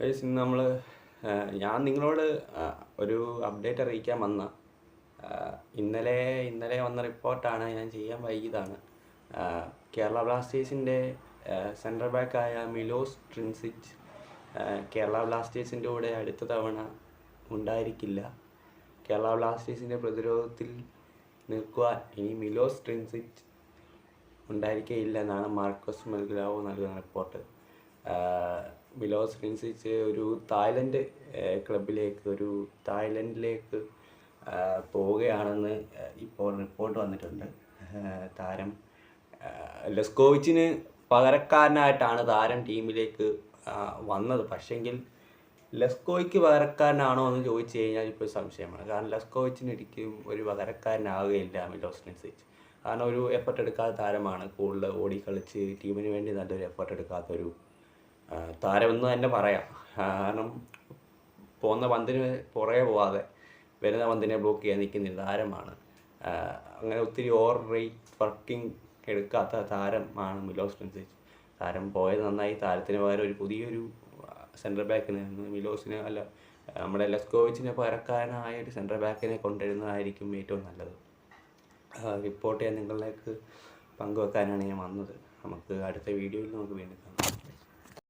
Guys ഇന്ന് നമ്മൾ ഞാൻ നിങ്ങളോട് ഒരു അപ്ഡേറ്റ് അറിയിക്കാൻ വന്ന ഇന്നലെ ഇന്നലെ വന്ന റിപ്പോർട്ടാണ് ഞാൻ ചെയ്യാൻ വൈകിയതാണ്. കേരള ബ്ലാസ്റ്റേഴ്സിന്റെ സെൻട്രൽ ബാക്കായ മിലോസ് ട്രിൻസിച്ച് കേരള ബ്ലാസ്റ്റേഴ്സിന്റെ കൂടെ അടുത്ത തവണ ഉണ്ടായിരിക്കില്ല. കേരള ബ്ലാസ്റ്റേഴ്സിന്റെ പ്രതിരോധത്തിൽ നിൽക്കുക ഇനി മിലോസ് ട്രിൻസിച്ച് ഉണ്ടായിരിക്കുകയില്ല എന്നാണ് മാർക്കോസ് മെൽഗ്രാവോ നൽകുന്ന റിപ്പോർട്ട് മിലോസ് ഒരു തായ്ലൻഡ് ക്ലബിലേക്ക് ഒരു തായ്ലൻഡിലേക്ക് പോവുകയാണെന്ന് ഇപ്പോൾ റിപ്പോർട്ട് വന്നിട്ടുണ്ട്. താരം ലെസ്കോവിച്ചിന് പകരക്കാരനായിട്ടാണ് താരം ടീമിലേക്ക് വന്നത്. പക്ഷെങ്കിൽ ലെസ്കോയ്ക്ക് പകരക്കാരനാണോ എന്ന് ചോദിച്ചു കഴിഞ്ഞാൽ ഇപ്പോൾ സംശയമാണ്. കാരണം ലെസ്കോവിച്ചിന് ഒരിക്കലും ഒരു പകരക്കാരനാവുകയില്ല മിലോസ് ട്രിൻസിച്ച് കാരണം ഒരു എഫർട്ട് എടുക്കാത്ത താരമാണ് കൂടുതൽ ഓടി കളിച്ച് ടീമിന് വേണ്ടി നല്ലൊരു എഫർട്ട് എടുക്കാത്തൊരു താരമെന്ന് തന്നെ പറയാം. കാരണം പോകുന്ന പന്തിന് പുറകെ പോവാതെ വരുന്ന പന്തിനെ ബ്ലോക്ക് ചെയ്യാൻ നിൽക്കുന്ന താരമാണ്. അങ്ങനെ ഒത്തിരി ഓവർ റേറ്റ് വർക്കിംഗ് എടുക്കാത്ത താരമാണ് മിലോസ് ട്രിൻസിച്ച് താരം പോയത് നന്നായി. താരത്തിന് പകരം ഒരു പുതിയൊരു സെൻട്രൽ ബാക്കിന് മിലോസിന് അല്ല നമ്മുടെ ലെസ്കോവിച്ചിനെ പകരക്കാരനായ ഒരു സെൻട്രൽ ബാക്കിനെ കൊണ്ടുവരുന്നതായിരിക്കും ഏറ്റവും നല്ലത്. റിപ്പോർട്ട് ചെയ്യാൻ നിങ്ങളിലേക്ക് പങ്കുവെക്കാനാണ് ഞാൻ വന്നത്. നമുക്ക് അടുത്ത വീഡിയോയിൽ നമുക്ക് വീണ്ടും കാണാം.